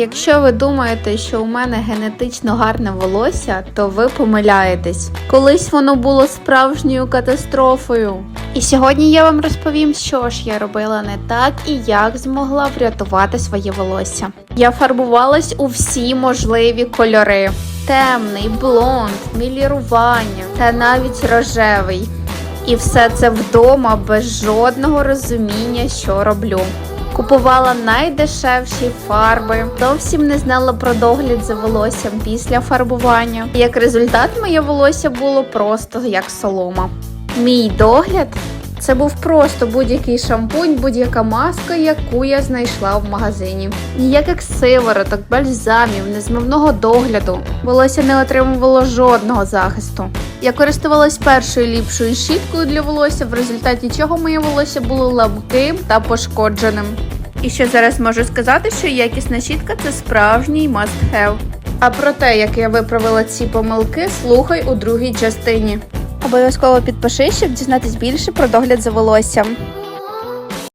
якщо ви думаєте, що у мене генетично гарне волосся, то ви помиляєтесь. Колись воно було справжньою катастрофою. І сьогодні я вам розповім, що ж я робила не так і як змогла врятувати своє волосся. Я фарбувалась у всі можливі кольори: темний, блонд, мілірування та навіть рожевий. І все це вдома без жодного розуміння, що роблю. Купувала найдешевші фарби, зовсім не знала про догляд за волоссям після фарбування. Як результат, моє волосся було просто як солома. Мій догляд це був просто будь-який шампунь, будь-яка маска, яку я знайшла в магазині. Ніяких сивороток, бальзамів, незмивного догляду. Волосся не отримувало жодного захисту. Я користувалась першою ліпшою щіткою для волосся, в результаті чого моє волосся було ламким та пошкодженим. І ще зараз можу сказати, що якісна щітка це справжній must have. А про те, як я виправила ці помилки, слухай у другій частині. Обов'язково підпишись, щоб дізнатись більше про догляд за волоссям.